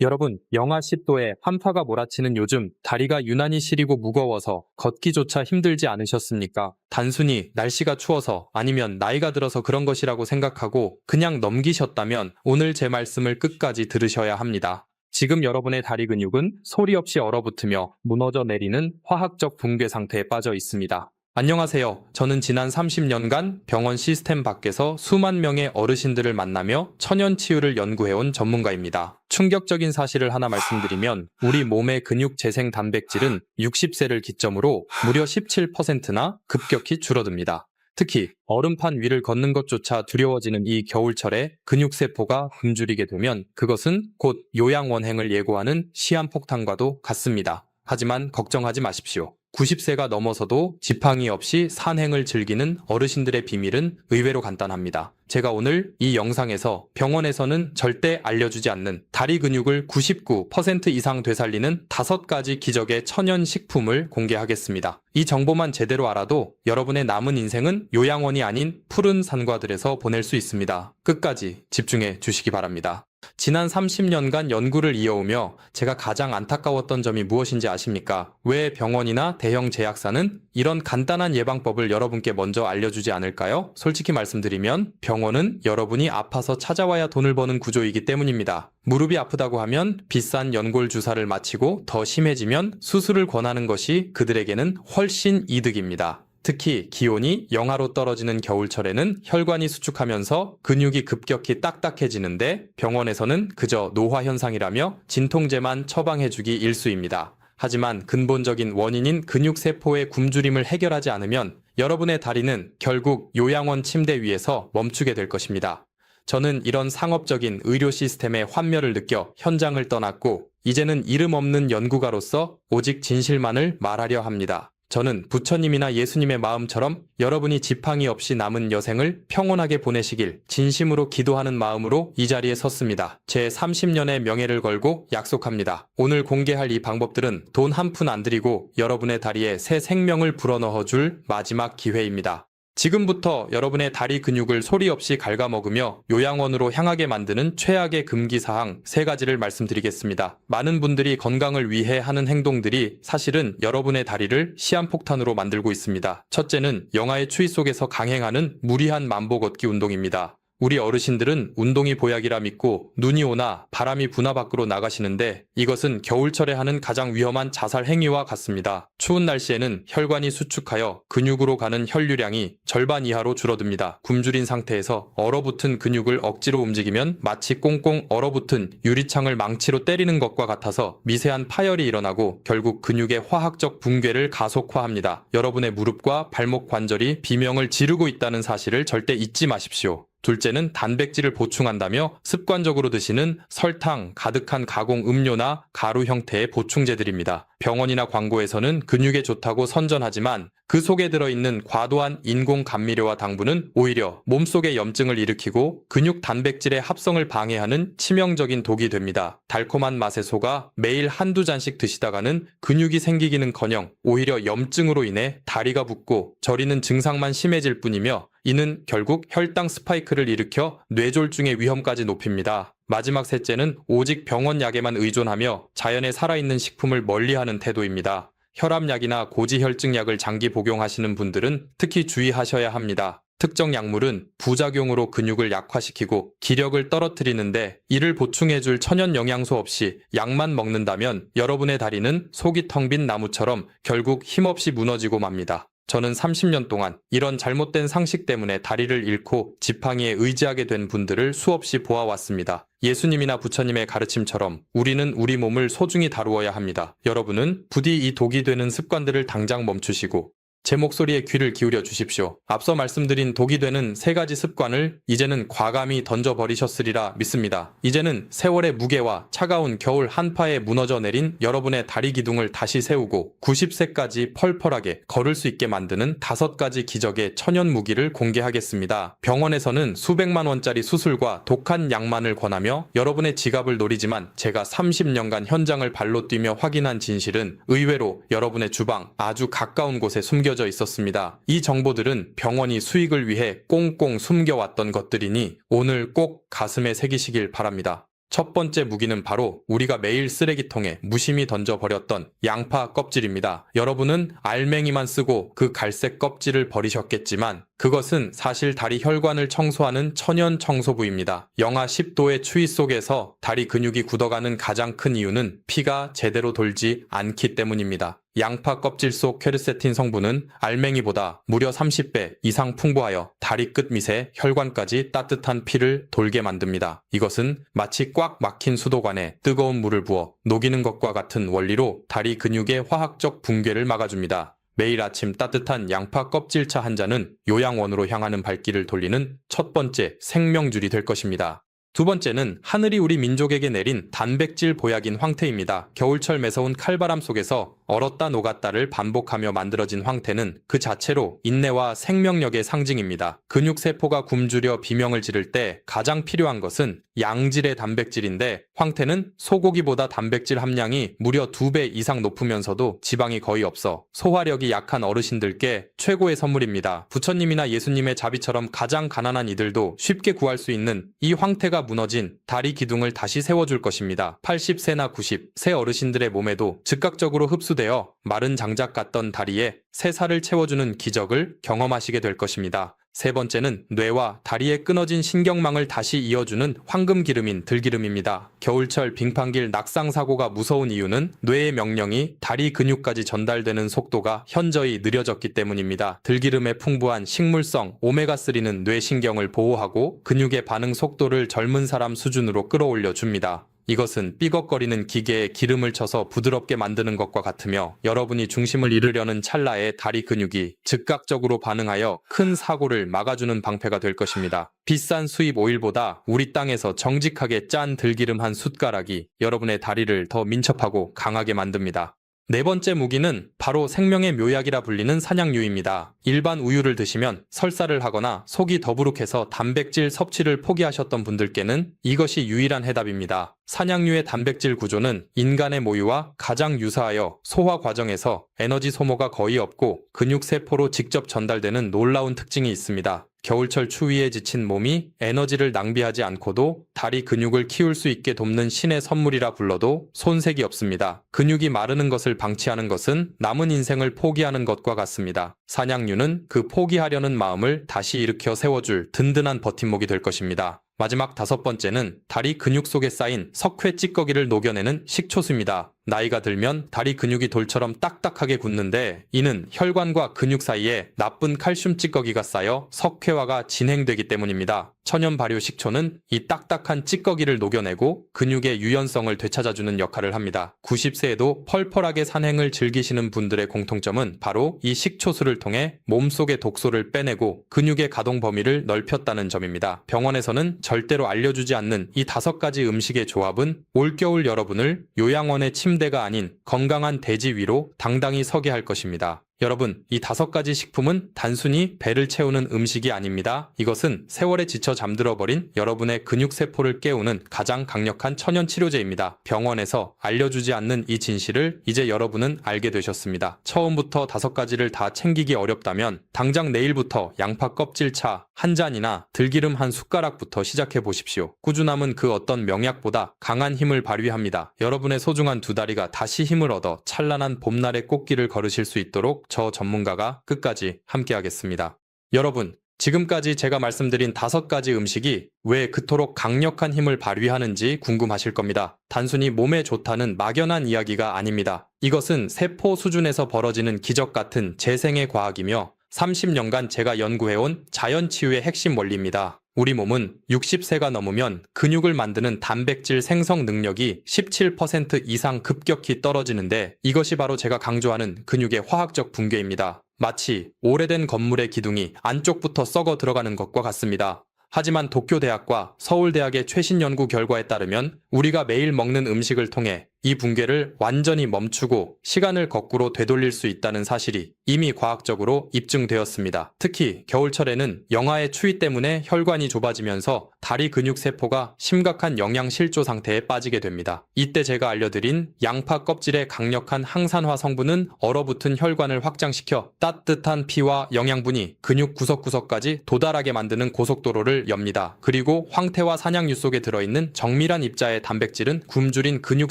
여러분, 영하 10도에 한파가 몰아치는 요즘 다리가 유난히 시리고 무거워서 걷기조차 힘들지 않으셨습니까? 단순히 날씨가 추워서 아니면 나이가 들어서 그런 것이라고 생각하고 그냥 넘기셨다면 오늘 제 말씀을 끝까지 들으셔야 합니다. 지금 여러분의 다리 근육은 소리 없이 얼어붙으며 무너져 내리는 화학적 붕괴 상태에 빠져 있습니다. 안녕하세요. 저는 지난 30년간 병원 시스템 밖에서 수만 명의 어르신들을 만나며 천연 치유를 연구해온 전문가입니다. 충격적인 사실을 하나 말씀드리면 우리 몸의 근육 재생 단백질은 60세를 기점으로 무려 17%나 급격히 줄어듭니다. 특히 얼음판 위를 걷는 것조차 두려워지는 이 겨울철에 근육세포가 굶주리게 되면 그것은 곧 요양원행을 예고하는 시한폭탄과도 같습니다. 하지만 걱정하지 마십시오. 90세가 넘어서도 지팡이 없이 산행을 즐기는 어르신들의 비밀은 의외로 간단합니다. 제가 오늘 이 영상에서 병원에서는 절대 알려주지 않는 다리 근육을 99% 이상 되살리는 다섯 가지 기적의 천연 식품을 공개하겠습니다. 이 정보만 제대로 알아도 여러분의 남은 인생은 요양원이 아닌 푸른 산과들에서 보낼 수 있습니다. 끝까지 집중해 주시기 바랍니다. 지난 30년간 연구를 이어오며 제가 가장 안타까웠던 점이 무엇인지 아십니까? 왜 병원이나 대형 제약사는 이런 간단한 예방법을 여러분께 먼저 알려주지 않을까요? 솔직히 말씀드리면 병원은 여러분이 아파서 찾아와야 돈을 버는 구조이기 때문입니다. 무릎이 아프다고 하면 비싼 연골 주사를 마치고 더 심해지면 수술을 권하는 것이 그들에게는 훨씬 이득입니다. 특히 기온이 영하로 떨어지는 겨울철에는 혈관이 수축하면서 근육이 급격히 딱딱해지는데 병원에서는 그저 노화 현상이라며 진통제만 처방해주기 일수입니다. 하지만 근본적인 원인인 근육세포의 굶주림을 해결하지 않으면 여러분의 다리는 결국 요양원 침대 위에서 멈추게 될 것입니다. 저는 이런 상업적인 의료 시스템의 환멸을 느껴 현장을 떠났고 이제는 이름 없는 연구가로서 오직 진실만을 말하려 합니다. 저는 부처님이나 예수님의 마음처럼 여러분이 지팡이 없이 남은 여생을 평온하게 보내시길 진심으로 기도하는 마음으로 이 자리에 섰습니다. 제 30년의 명예를 걸고 약속합니다. 오늘 공개할 이 방법들은 돈 한 푼 안 들이고 여러분의 다리에 새 생명을 불어넣어 줄 마지막 기회입니다. 지금부터 여러분의 다리 근육을 소리 없이 갉아먹으며 요양원으로 향하게 만드는 최악의 금기사항 세 가지를 말씀드리겠습니다. 많은 분들이 건강을 위해 하는 행동들이 사실은 여러분의 다리를 시한폭탄으로 만들고 있습니다. 첫째는 영하의 추위 속에서 강행하는 무리한 만보 걷기 운동입니다. 우리 어르신들은 운동이 보약이라 믿고 눈이 오나 바람이 부나 밖으로 나가시는데 이것은 겨울철에 하는 가장 위험한 자살 행위와 같습니다. 추운 날씨에는 혈관이 수축하여 근육으로 가는 혈류량이 절반 이하로 줄어듭니다. 굶주린 상태에서 얼어붙은 근육을 억지로 움직이면 마치 꽁꽁 얼어붙은 유리창을 망치로 때리는 것과 같아서 미세한 파열이 일어나고 결국 근육의 화학적 붕괴를 가속화합니다. 여러분의 무릎과 발목 관절이 비명을 지르고 있다는 사실을 절대 잊지 마십시오. 둘째는 단백질을 보충한다며 습관적으로 드시는 설탕 가득한 가공 음료나 가루 형태의 보충제들입니다. 병원이나 광고에서는 근육에 좋다고 선전하지만 그 속에 들어있는 과도한 인공 감미료와 당분은 오히려 몸속의 염증을 일으키고 근육 단백질의 합성을 방해하는 치명적인 독이 됩니다. 달콤한 맛에 속아 매일 한두 잔씩 드시다가는 근육이 생기기는커녕 오히려 염증으로 인해 다리가 붓고 저리는 증상만 심해질 뿐이며 이는 결국 혈당 스파이크를 일으켜 뇌졸중의 위험까지 높입니다. 마지막 셋째는 오직 병원 약에만 의존하며 자연에 살아있는 식품을 멀리하는 태도입니다. 혈압약이나 고지혈증약을 장기 복용하시는 분들은 특히 주의하셔야 합니다. 특정 약물은 부작용으로 근육을 약화시키고 기력을 떨어뜨리는데 이를 보충해줄 천연 영양소 없이 약만 먹는다면 여러분의 다리는 속이 텅 빈 나무처럼 결국 힘없이 무너지고 맙니다. 저는 30년 동안 이런 잘못된 상식 때문에 다리를 잃고 지팡이에 의지하게 된 분들을 수없이 보아왔습니다. 예수님이나 부처님의 가르침처럼 우리는 우리 몸을 소중히 다루어야 합니다. 여러분은 부디 이 독이 되는 습관들을 당장 멈추시고 제 목소리에 귀를 기울여 주십시오. 앞서 말씀드린 독이 되는 세 가지 습관을 이제는 과감히 던져버리셨으리라 믿습니다. 이제는 세월의 무게와 차가운 겨울 한파에 무너져 내린 여러분의 다리 기둥을 다시 세우고 90세까지 펄펄하게 걸을 수 있게 만드는 다섯 가지 기적의 천연 무기를 공개하겠습니다. 병원에서는 수백만 원짜리 수술과 독한 약만을 권하며 여러분의 지갑을 노리지만 제가 30년간 현장을 발로 뛰며 확인한 진실은 의외로 여러분의 주방 아주 가까운 곳에 숨겨져 있었습니다. 이 정보들은 병원이 수익을 위해 꽁꽁 숨겨왔던 것들이니 오늘 꼭 가슴에 새기시길 바랍니다. 첫 번째 무기는 바로 우리가 매일 쓰레기통에 무심히 던져버렸던 양파 껍질입니다. 여러분은 알맹이만 쓰고 그 갈색 껍질을 버리셨겠지만 그것은 사실 다리 혈관을 청소하는 천연 청소부입니다. 영하 10도의 추위 속에서 다리 근육이 굳어가는 가장 큰 이유는 피가 제대로 돌지 않기 때문입니다. 양파 껍질 속 퀘르세틴 성분은 알맹이보다 무려 30배 이상 풍부하여 다리 끝 밑에 혈관까지 따뜻한 피를 돌게 만듭니다. 이것은 마치 꽉 막힌 수도관에 뜨거운 물을 부어 녹이는 것과 같은 원리로 다리 근육의 화학적 붕괴를 막아줍니다. 매일 아침 따뜻한 양파 껍질차 한 잔은 요양원으로 향하는 발길을 돌리는 첫 번째 생명줄이 될 것입니다. 두 번째는 하늘이 우리 민족에게 내린 단백질 보약인 황태입니다. 겨울철 매서운 칼바람 속에서 얼었다 녹았다를 반복하며 만들어진 황태는 그 자체로 인내와 생명력의 상징입니다. 근육세포가 굶주려 비명을 지를 때 가장 필요한 것은 양질의 단백질인데 황태는 소고기보다 단백질 함량이 무려 2배 이상 높으면서도 지방이 거의 없어 소화력이 약한 어르신들께 최고의 선물입니다. 부처님이나 예수님의 자비처럼 가장 가난한 이들도 쉽게 구할 수 있는 이 황태가 무너진 다리 기둥을 다시 세워줄 것입니다. 80세나 90, 세 어르신들의 몸에도 즉각적으로 흡수 되어 마른 장작 같던 다리에 새 살을 채워주는 기적을 경험하시게 될 것입니다. 세 번째는 뇌와 다리에 끊어진 신경망을 다시 이어주는 황금 기름인 들기름입니다. 겨울철 빙판길 낙상 사고가 무서운 이유는 뇌의 명령이 다리 근육까지 전달되는 속도가 현저히 느려졌기 때문입니다. 들기름의 풍부한 식물성 오메가3는 뇌 신경을 보호하고 근육의 반응 속도를 젊은 사람 수준으로 끌어올려 줍니다. 이것은 삐걱거리는 기계에 기름을 쳐서 부드럽게 만드는 것과 같으며 여러분이 중심을 잃으려는 찰나에 다리 근육이 즉각적으로 반응하여 큰 사고를 막아주는 방패가 될 것입니다. 비싼 수입 오일보다 우리 땅에서 정직하게 짠 들기름 한 숟가락이 여러분의 다리를 더 민첩하고 강하게 만듭니다. 네 번째 무기는 바로 생명의 묘약이라 불리는 산양유입니다. 일반 우유를 드시면 설사를 하거나 속이 더부룩해서 단백질 섭취를 포기하셨던 분들께는 이것이 유일한 해답입니다. 산양류의 단백질 구조는 인간의 모유와 가장 유사하여 소화 과정에서 에너지 소모가 거의 없고 근육세포로 직접 전달되는 놀라운 특징이 있습니다. 겨울철 추위에 지친 몸이 에너지를 낭비하지 않고도 다리 근육을 키울 수 있게 돕는 신의 선물이라 불러도 손색이 없습니다. 근육이 마르는 것을 방치하는 것은 남은 인생을 포기하는 것과 같습니다. 산양류는 그 포기하려는 마음을 다시 일으켜 세워줄 든든한 버팀목이 될 것입니다. 마지막 다섯 번째는 다리 근육 속에 쌓인 석회 찌꺼기를 녹여내는 식초수입니다. 나이가 들면 다리 근육이 돌처럼 딱딱하게 굳는데 이는 혈관과 근육 사이에 나쁜 칼슘 찌꺼기가 쌓여 석회화가 진행되기 때문입니다. 천연 발효 식초는 이 딱딱한 찌꺼기를 녹여내고 근육의 유연성을 되찾아주는 역할을 합니다. 90세에도 펄펄하게 산행을 즐기시는 분들의 공통점은 바로 이 식초수를 통해 몸속의 독소를 빼내고 근육의 가동 범위를 넓혔다는 점입니다. 병원에서는 절대로 알려주지 않는 이 다섯 가지 음식의 조합은 올겨울 여러분을 요양원의 침 대가 아닌 건강한 대지 위로 당당히 서게 할 것입니다. 여러분, 이 다섯 가지 식품은 단순히 배를 채우는 음식이 아닙니다. 이것은 세월에 지쳐 잠들어버린 여러분의 근육세포를 깨우는 가장 강력한 천연 치료제입니다. 병원에서 알려주지 않는 이 진실을 이제 여러분은 알게 되셨습니다. 처음부터 다섯 가지를 다 챙기기 어렵다면 당장 내일부터 양파 껍질차 한 잔이나 들기름 한 숟가락부터 시작해 보십시오. 꾸준함은 그 어떤 명약보다 강한 힘을 발휘합니다. 여러분의 소중한 두 다리가 다시 힘을 얻어 찬란한 봄날의 꽃길을 걸으실 수 있도록 저 전문가가 끝까지 함께하겠습니다. 여러분, 지금까지 제가 말씀드린 다섯 가지 음식이 왜 그토록 강력한 힘을 발휘하는지 궁금하실 겁니다. 단순히 몸에 좋다는 막연한 이야기가 아닙니다. 이것은 세포 수준에서 벌어지는 기적 같은 재생의 과학이며 30년간 제가 연구해온 자연치유의 핵심 원리입니다. 우리 몸은 60세가 넘으면 근육을 만드는 단백질 생성 능력이 17% 이상 급격히 떨어지는데 이것이 바로 제가 강조하는 근육의 화학적 붕괴입니다. 마치 오래된 건물의 기둥이 안쪽부터 썩어 들어가는 것과 같습니다. 하지만 도쿄대학과 서울대학의 최신 연구 결과에 따르면 우리가 매일 먹는 음식을 통해 이 붕괴를 완전히 멈추고 시간을 거꾸로 되돌릴 수 있다는 사실이 이미 과학적으로 입증되었습니다. 특히 겨울철에는 영하의 추위 때문에 혈관이 좁아지면서 다리 근육 세포가 심각한 영양 실조 상태에 빠지게 됩니다. 이때 제가 알려드린 양파 껍질의 강력한 항산화 성분은 얼어붙은 혈관을 확장시켜 따뜻한 피와 영양분이 근육 구석구석까지 도달하게 만드는 고속도로를 엽니다. 그리고 황태와 산양유 속에 들어있는 정밀한 입자의 단백질은 굶주린 근육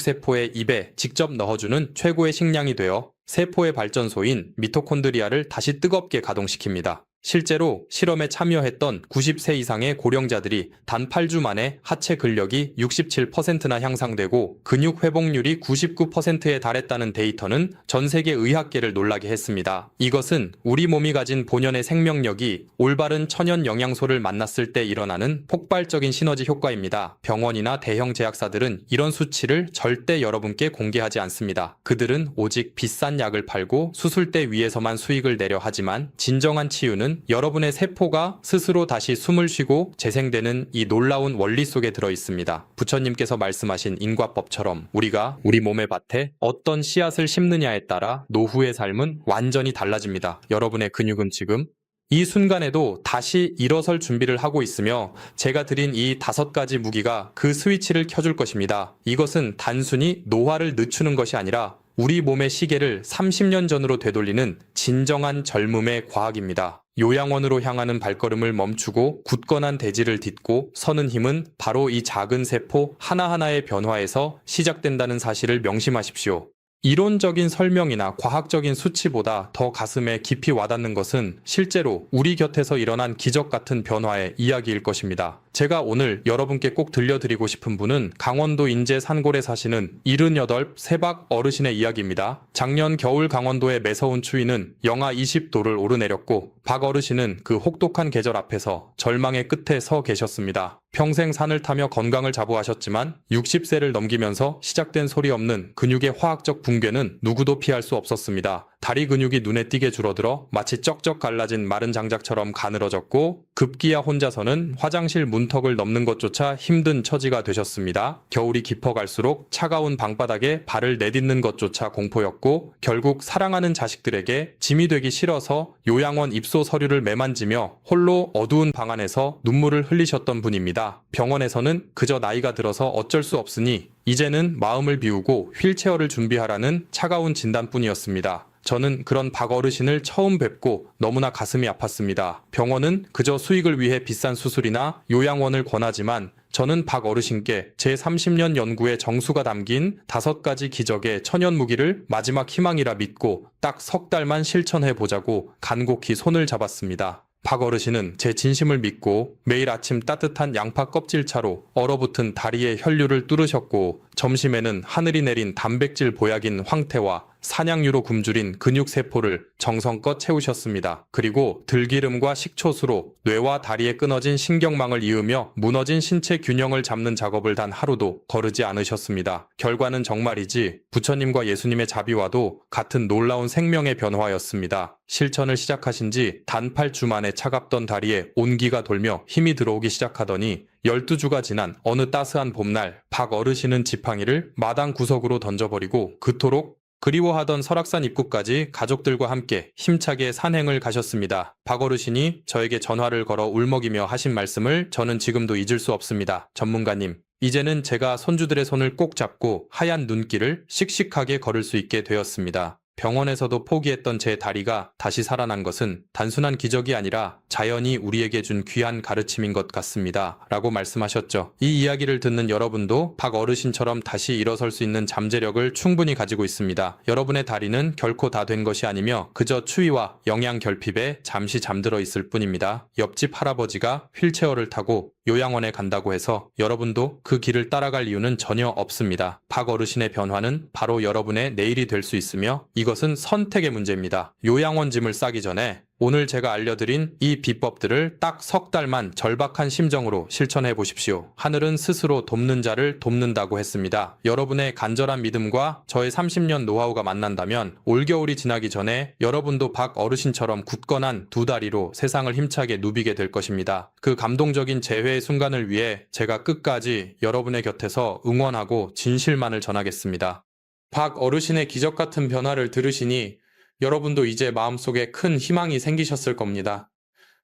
세포의 입에 직접 넣어주는 최고의 식량이 되어 세포의 발전소인 미토콘드리아를 다시 뜨겁게 가동시킵니다. 실제로 실험에 참여했던 90세 이상의 고령자들이 단 8주 만에 하체 근력이 67%나 향상되고 근육 회복률이 99%에 달했다는 데이터는 전 세계 의학계를 놀라게 했습니다. 이것은 우리 몸이 가진 본연의 생명력이 올바른 천연 영양소를 만났을 때 일어나는 폭발적인 시너지 효과입니다. 병원이나 대형 제약사들은 이런 수치를 절대 여러분께 공개하지 않습니다. 그들은 오직 비싼 약을 팔고 수술대 위에서만 수익을 내려 하지만 진정한 치유는 여러분의 세포가 스스로 다시 숨을 쉬고 재생되는 이 놀라운 원리 속에 들어 있습니다. 부처님께서 말씀하신 인과법처럼 우리가 우리 몸의 밭에 어떤 씨앗을 심느냐에 따라 노후의 삶은 완전히 달라집니다. 여러분의 근육은 지금 이 순간에도 다시 일어설 준비를 하고 있으며 제가 드린 이 다섯 가지 무기가 그 스위치를 켜줄 것입니다. 이것은 단순히 노화를 늦추는 것이 아니라 우리 몸의 시계를 30년 전으로 되돌리는 진정한 젊음의 과학입니다. 요양원으로 향하는 발걸음을 멈추고 굳건한 대지를 딛고 서는 힘은 바로 이 작은 세포 하나하나의 변화에서 시작된다는 사실을 명심하십시오. 이론적인 설명이나 과학적인 수치보다 더 가슴에 깊이 와닿는 것은 실제로 우리 곁에서 일어난 기적 같은 변화의 이야기일 것입니다. 제가 오늘 여러분께 꼭 들려드리고 싶은 분은 강원도 인제 산골에 사시는 78 세박 어르신의 이야기입니다. 작년 겨울 강원도의 매서운 추위는 영하 20도를 오르내렸고 박 어르신은 그 혹독한 계절 앞에서 절망의 끝에 서 계셨습니다. 평생 산을 타며 건강을 자부하셨지만 60세를 넘기면서 시작된 소리 없는 근육의 화학적 붕괴는 누구도 피할 수 없었습니다. 다리 근육이 눈에 띄게 줄어들어 마치 쩍쩍 갈라진 마른 장작처럼 가늘어졌고 급기야 혼자서는 화장실 문턱을 넘는 것조차 힘든 처지가 되셨습니다. 겨울이 깊어갈수록 차가운 방바닥에 발을 내딛는 것조차 공포였고 결국 사랑하는 자식들에게 짐이 되기 싫어서 요양원 입소 서류를 매만지며 홀로 어두운 방 안에서 눈물을 흘리셨던 분입니다. 병원에서는 그저 나이가 들어서 어쩔 수 없으니 이제는 마음을 비우고 휠체어를 준비하라는 차가운 진단뿐이었습니다. 저는 그런 박 어르신을 처음 뵙고 너무나 가슴이 아팠습니다. 병원은 그저 수익을 위해 비싼 수술이나 요양원을 권하지만 저는 박 어르신께 제 30년 연구의 정수가 담긴 다섯 가지 기적의 천연 무기를 마지막 희망이라 믿고 딱 석 달만 실천해 보자고 간곡히 손을 잡았습니다. 박 어르신은 제 진심을 믿고 매일 아침 따뜻한 양파 껍질차로 얼어붙은 다리의 혈류를 뚫으셨고 점심에는 하늘이 내린 단백질 보약인 황태와 산양유로 굶주린 근육세포를 정성껏 채우셨습니다. 그리고 들기름과 식초수로 뇌와 다리에 끊어진 신경망을 이으며 무너진 신체 균형을 잡는 작업을 단 하루도 거르지 않으셨습니다. 결과는 정말이지 부처님과 예수님의 자비와도 같은 놀라운 생명의 변화였습니다. 실천을 시작하신 지 단 8주 만에 차갑던 다리에 온기가 돌며 힘이 들어오기 시작하더니 12주가 지난 어느 따스한 봄날 박 어르신은 지팡이를 마당 구석으로 던져버리고 그토록 그리워하던 설악산 입구까지 가족들과 함께 힘차게 산행을 가셨습니다. 박 어르신이 저에게 전화를 걸어 울먹이며 하신 말씀을 저는 지금도 잊을 수 없습니다. 전문가님, 이제는 제가 손주들의 손을 꼭 잡고 하얀 눈길을 씩씩하게 걸을 수 있게 되었습니다. 병원에서도 포기했던 제 다리가 다시 살아난 것은 단순한 기적이 아니라 자연이 우리에게 준 귀한 가르침인 것 같습니다. 라고 말씀하셨죠. 이 이야기를 듣는 여러분도 박 어르신처럼 다시 일어설 수 있는 잠재력을 충분히 가지고 있습니다. 여러분의 다리는 결코 다 된 것이 아니며 그저 추위와 영양 결핍에 잠시 잠들어 있을 뿐입니다. 옆집 할아버지가 휠체어를 타고 요양원에 간다고 해서 여러분도 그 길을 따라갈 이유는 전혀 없습니다. 박 어르신의 변화는 바로 여러분의 내일이 될 수 있으며 이것은 선택의 문제입니다. 요양원 짐을 싸기 전에 오늘 제가 알려드린 이 비법들을 딱 석 달만 절박한 심정으로 실천해 보십시오. 하늘은 스스로 돕는 자를 돕는다고 했습니다. 여러분의 간절한 믿음과 저의 30년 노하우가 만난다면 올겨울이 지나기 전에 여러분도 박 어르신처럼 굳건한 두 다리로 세상을 힘차게 누비게 될 것입니다. 그 감동적인 재회의 순간을 위해 제가 끝까지 여러분의 곁에서 응원하고 진실만을 전하겠습니다. 박 어르신의 기적 같은 변화를 들으시니 여러분도 이제 마음속에 큰 희망이 생기셨을 겁니다.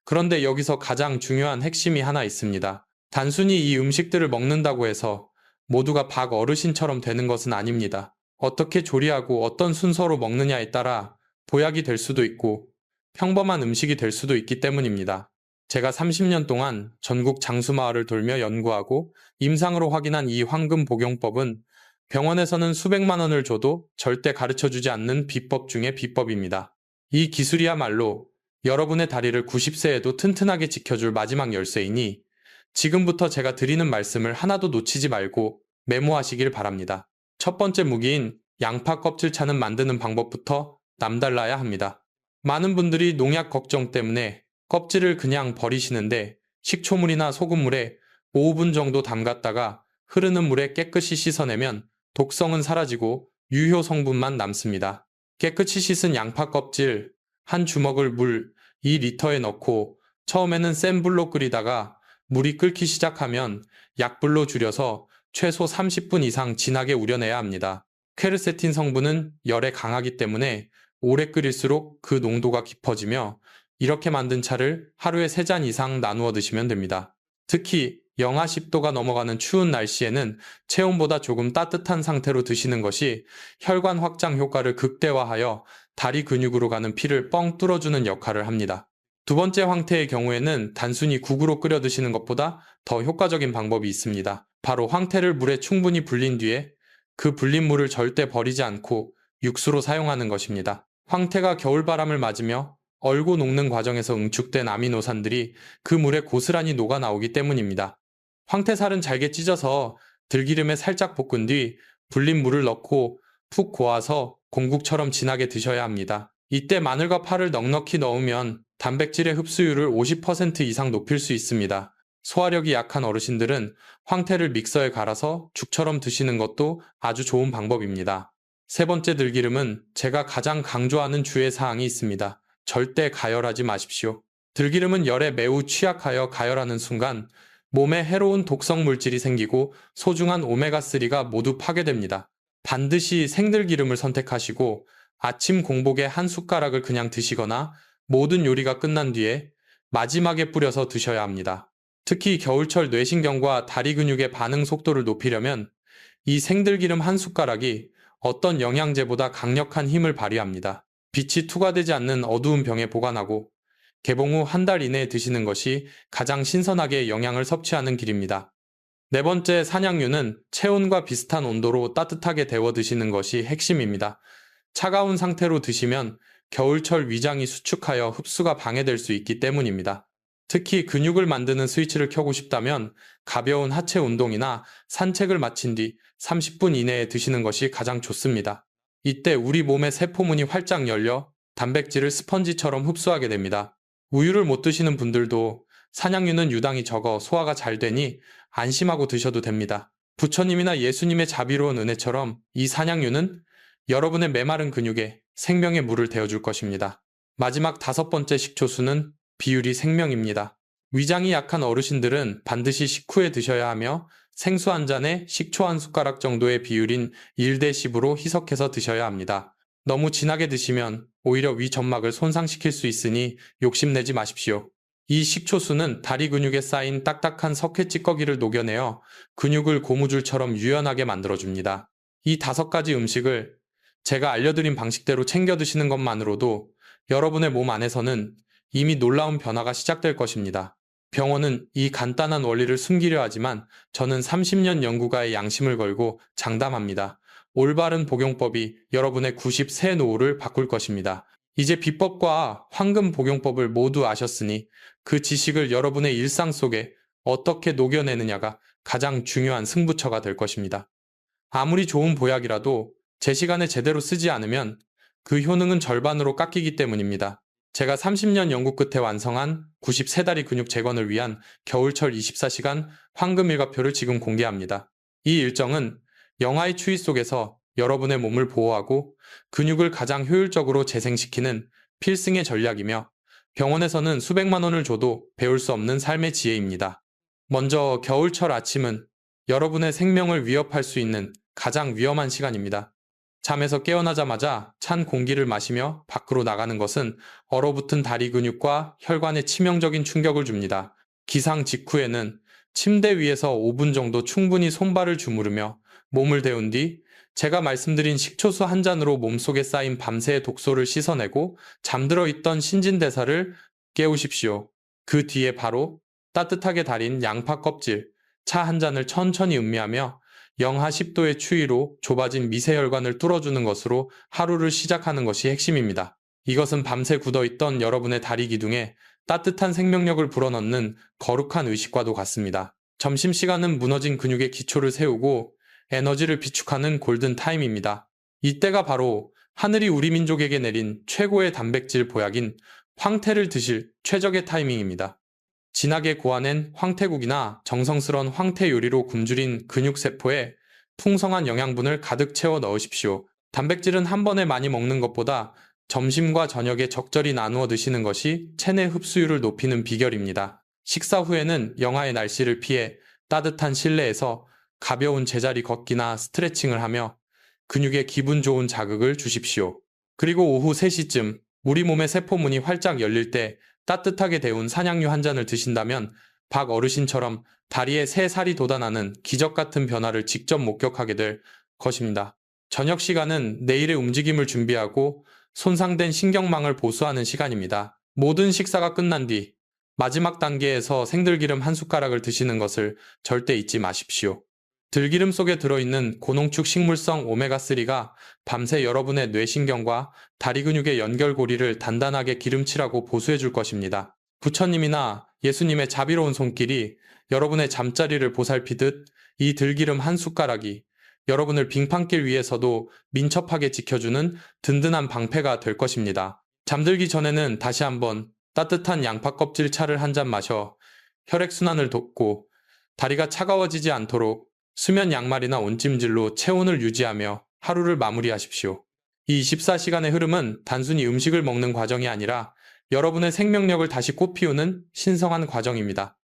그런데 여기서 가장 중요한 핵심이 하나 있습니다. 단순히 이 음식들을 먹는다고 해서 모두가 박 어르신처럼 되는 것은 아닙니다. 어떻게 조리하고 어떤 순서로 먹느냐에 따라 보약이 될 수도 있고 평범한 음식이 될 수도 있기 때문입니다. 제가 30년 동안 전국 장수마을을 돌며 연구하고 임상으로 확인한 이 황금 복용법은 병원에서는 수백만 원을 줘도 절대 가르쳐 주지 않는 비법 중의 비법입니다. 이 기술이야말로 여러분의 다리를 90세에도 튼튼하게 지켜줄 마지막 열쇠이니 지금부터 제가 드리는 말씀을 하나도 놓치지 말고 메모하시길 바랍니다. 첫 번째 무기인 양파 껍질 차는 만드는 방법부터 남달라야 합니다. 많은 분들이 농약 걱정 때문에 껍질을 그냥 버리시는데 식초물이나 소금물에 5분 정도 담갔다가 흐르는 물에 깨끗이 씻어내면 독성은 사라지고 유효 성분만 남습니다. 깨끗이 씻은 양파 껍질 한 주먹을 물 2리터에 넣고 처음에는 센 불로 끓이다가 물이 끓기 시작하면 약불로 줄여서 최소 30분 이상 진하게 우려내야 합니다. 퀘르세틴 성분은 열에 강하기 때문에 오래 끓일수록 그 농도가 깊어지며 이렇게 만든 차를 하루에 3잔 이상 나누어 드시면 됩니다. 특히 영하 10도가 넘어가는 추운 날씨에는 체온보다 조금 따뜻한 상태로 드시는 것이 혈관 확장 효과를 극대화하여 다리 근육으로 가는 피를 뻥 뚫어주는 역할을 합니다. 두 번째 황태의 경우에는 단순히 국으로 끓여 드시는 것보다 더 효과적인 방법이 있습니다. 바로 황태를 물에 충분히 불린 뒤에 그 불린 물을 절대 버리지 않고 육수로 사용하는 것입니다. 황태가 겨울바람을 맞으며 얼고 녹는 과정에서 응축된 아미노산들이 그 물에 고스란히 녹아 나오기 때문입니다. 황태살은 잘게 찢어서 들기름에 살짝 볶은 뒤 불린 물을 넣고 푹 고아서 공국처럼 진하게 드셔야 합니다. 이때 마늘과 파를 넉넉히 넣으면 단백질의 흡수율을 50% 이상 높일 수 있습니다. 소화력이 약한 어르신들은 황태를 믹서에 갈아서 죽처럼 드시는 것도 아주 좋은 방법입니다. 세 번째 들기름은 제가 가장 강조하는 주의 사항이 있습니다. 절대 가열하지 마십시오. 들기름은 열에 매우 취약하여 가열하는 순간 몸에 해로운 독성 물질이 생기고 소중한 오메가3가 모두 파괴됩니다. 반드시 생들기름을 선택하시고 아침 공복에 한 숟가락을 그냥 드시거나 모든 요리가 끝난 뒤에 마지막에 뿌려서 드셔야 합니다. 특히 겨울철 뇌신경과 다리 근육의 반응 속도를 높이려면 이 생들기름 한 숟가락이 어떤 영양제보다 강력한 힘을 발휘합니다. 빛이 투과되지 않는 어두운 병에 보관하고 개봉 후 한 달 이내에 드시는 것이 가장 신선하게 영양을 섭취하는 길입니다. 네 번째 산양류는 체온과 비슷한 온도로 따뜻하게 데워 드시는 것이 핵심입니다. 차가운 상태로 드시면 겨울철 위장이 수축하여 흡수가 방해될 수 있기 때문입니다. 특히 근육을 만드는 스위치를 켜고 싶다면 가벼운 하체 운동이나 산책을 마친 뒤 30분 이내에 드시는 것이 가장 좋습니다. 이때 우리 몸의 세포문이 활짝 열려 단백질을 스펀지처럼 흡수하게 됩니다. 우유를 못 드시는 분들도 산양류는 유당이 적어 소화가 잘 되니 안심하고 드셔도 됩니다. 부처님이나 예수님의 자비로운 은혜처럼 이 산양류는 여러분의 메마른 근육에 생명의 물을 데워줄 것입니다. 마지막 다섯 번째 식초수는 비율이 생명입니다. 위장이 약한 어르신들은 반드시 식후에 드셔야 하며 생수 한 잔에 식초 한 숟가락 정도의 비율인 1대 10으로 희석해서 드셔야 합니다. 너무 진하게 드시면 오히려 위 점막을 손상시킬 수 있으니 욕심내지 마십시오. 이 식초수는 다리 근육에 쌓인 딱딱한 석회 찌꺼기를 녹여내어 근육을 고무줄처럼 유연하게 만들어줍니다. 이 다섯 가지 음식을 제가 알려드린 방식대로 챙겨 드시는 것만으로도 여러분의 몸 안에서는 이미 놀라운 변화가 시작될 것입니다. 병원은 이 간단한 원리를 숨기려 하지만 저는 30년 연구가의 양심을 걸고 장담합니다. 올바른 복용법이 여러분의 90세 노후를 바꿀 것입니다. 이제 비법과 황금 복용법을 모두 아셨으니 그 지식을 여러분의 일상 속에 어떻게 녹여내느냐가 가장 중요한 승부처가 될 것입니다. 아무리 좋은 보약이라도 제 시간에 제대로 쓰지 않으면 그 효능은 절반으로 깎이기 때문입니다. 제가 30년 연구 끝에 완성한 93다리 근육 재건을 위한 겨울철 24시간 황금 일과표를 지금 공개합니다. 이 일정은 영하의 추위 속에서 여러분의 몸을 보호하고 근육을 가장 효율적으로 재생시키는 필승의 전략이며 병원에서는 수백만 원을 줘도 배울 수 없는 삶의 지혜입니다. 먼저 겨울철 아침은 여러분의 생명을 위협할 수 있는 가장 위험한 시간입니다. 잠에서 깨어나자마자 찬 공기를 마시며 밖으로 나가는 것은 얼어붙은 다리 근육과 혈관에 치명적인 충격을 줍니다. 기상 직후에는 침대 위에서 5분 정도 충분히 손발을 주무르며 몸을 데운 뒤 제가 말씀드린 식초수 한 잔으로 몸속에 쌓인 밤새의 독소를 씻어내고 잠들어 있던 신진대사를 깨우십시오. 그 뒤에 바로 따뜻하게 달인 양파 껍질, 차 한 잔을 천천히 음미하며 영하 10도의 추위로 좁아진 미세혈관을 뚫어주는 것으로 하루를 시작하는 것이 핵심입니다. 이것은 밤새 굳어있던 여러분의 다리 기둥에 따뜻한 생명력을 불어넣는 거룩한 의식과도 같습니다. 점심시간은 무너진 근육의 기초를 세우고 에너지를 비축하는 골든 타임입니다. 이때가 바로 하늘이 우리 민족에게 내린 최고의 단백질 보약인 황태를 드실 최적의 타이밍입니다. 진하게 고아낸 황태국이나 정성스런 황태 요리로 굶주린 근육세포에 풍성한 영양분을 가득 채워 넣으십시오. 단백질은 한 번에 많이 먹는 것보다 점심과 저녁에 적절히 나누어 드시는 것이 체내 흡수율을 높이는 비결입니다. 식사 후에는 영하의 날씨를 피해 따뜻한 실내에서 가벼운 제자리 걷기나 스트레칭을 하며 근육에 기분 좋은 자극을 주십시오. 그리고 오후 3시쯤 우리 몸의 세포문이 활짝 열릴 때 따뜻하게 데운 산양유 한 잔을 드신다면 박 어르신처럼 다리에 새 살이 돋아나는 기적 같은 변화를 직접 목격하게 될 것입니다. 저녁 시간은 내일의 움직임을 준비하고 손상된 신경망을 보수하는 시간입니다. 모든 식사가 끝난 뒤 마지막 단계에서 생들기름 한 숟가락을 드시는 것을 절대 잊지 마십시오. 들기름 속에 들어있는 고농축 식물성 오메가3가 밤새 여러분의 뇌신경과 다리 근육의 연결고리를 단단하게 기름칠하고 보수해 줄 것입니다. 부처님이나 예수님의 자비로운 손길이 여러분의 잠자리를 보살피듯 이 들기름 한 숟가락이 여러분을 빙판길 위에서도 민첩하게 지켜주는 든든한 방패가 될 것입니다. 잠들기 전에는 다시 한번 따뜻한 양파 껍질 차를 한 잔 마셔 혈액순환을 돕고 다리가 차가워지지 않도록 수면 양말이나 온찜질로 체온을 유지하며 하루를 마무리하십시오. 이 24시간의 흐름은 단순히 음식을 먹는 과정이 아니라 여러분의 생명력을 다시 꽃피우는 신성한 과정입니다.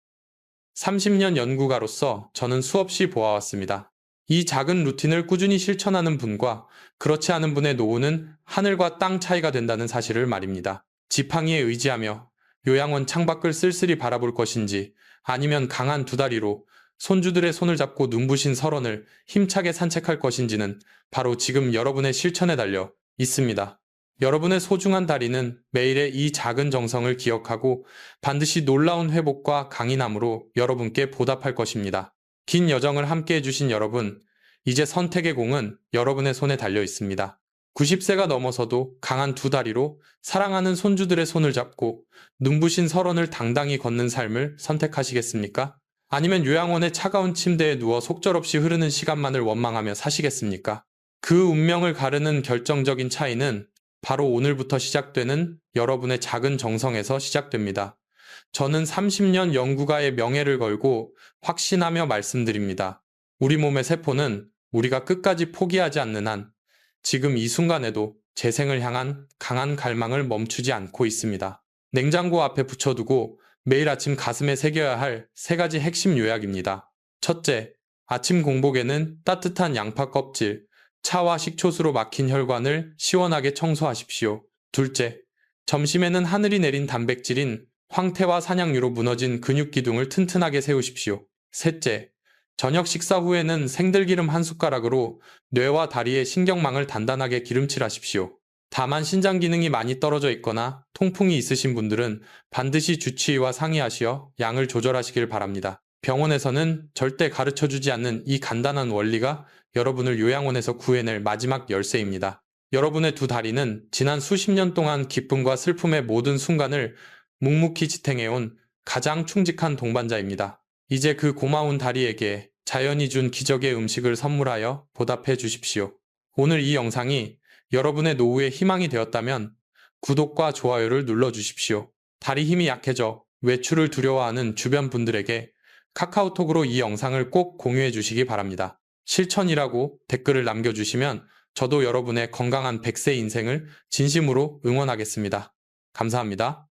30년 연구가로서 저는 수없이 보아왔습니다. 이 작은 루틴을 꾸준히 실천하는 분과 그렇지 않은 분의 노후는 하늘과 땅 차이가 된다는 사실을 말입니다. 지팡이에 의지하며 요양원 창밖을 쓸쓸히 바라볼 것인지 아니면 강한 두 다리로 손주들의 손을 잡고 눈부신 설원을 힘차게 산책할 것인지는 바로 지금 여러분의 실천에 달려 있습니다. 여러분의 소중한 다리는 매일의 이 작은 정성을 기억하고 반드시 놀라운 회복과 강인함으로 여러분께 보답할 것입니다. 긴 여정을 함께 해주신 여러분, 이제 선택의 공은 여러분의 손에 달려 있습니다. 90세가 넘어서도 강한 두 다리로 사랑하는 손주들의 손을 잡고 눈부신 설원을 당당히 걷는 삶을 선택하시겠습니까? 아니면 요양원의 차가운 침대에 누워 속절없이 흐르는 시간만을 원망하며 사시겠습니까? 그 운명을 가르는 결정적인 차이는 바로 오늘부터 시작되는 여러분의 작은 정성에서 시작됩니다. 저는 30년 연구가의 명예를 걸고 확신하며 말씀드립니다. 우리 몸의 세포는 우리가 끝까지 포기하지 않는 한 지금 이 순간에도 재생을 향한 강한 갈망을 멈추지 않고 있습니다. 냉장고 앞에 붙여두고 매일 아침 가슴에 새겨야 할 세 가지 핵심 요약입니다. 첫째, 아침 공복에는 따뜻한 양파 껍질, 차와 식초수로 막힌 혈관을 시원하게 청소하십시오. 둘째, 점심에는 하늘이 내린 단백질인 황태와 산양유로 무너진 근육 기둥을 튼튼하게 세우십시오. 셋째, 저녁 식사 후에는 생들기름 한 숟가락으로 뇌와 다리의 신경망을 단단하게 기름칠하십시오. 다만 신장 기능이 많이 떨어져 있거나 통풍이 있으신 분들은 반드시 주치의와 상의하시어 양을 조절하시길 바랍니다. 병원에서는 절대 가르쳐 주지 않는 이 간단한 원리가 여러분을 요양원에서 구해낼 마지막 열쇠입니다. 여러분의 두 다리는 지난 수십 년 동안 기쁨과 슬픔의 모든 순간을 묵묵히 지탱해온 가장 충직한 동반자입니다. 이제 그 고마운 다리에게 자연이 준 기적의 음식을 선물하여 보답해 주십시오. 오늘 이 영상이 여러분의 노후에 희망이 되었다면 구독과 좋아요를 눌러주십시오. 다리 힘이 약해져 외출을 두려워하는 주변 분들에게 카카오톡으로 이 영상을 꼭 공유해 주시기 바랍니다. 실천이라고 댓글을 남겨주시면 저도 여러분의 건강한 100세 인생을 진심으로 응원하겠습니다. 감사합니다.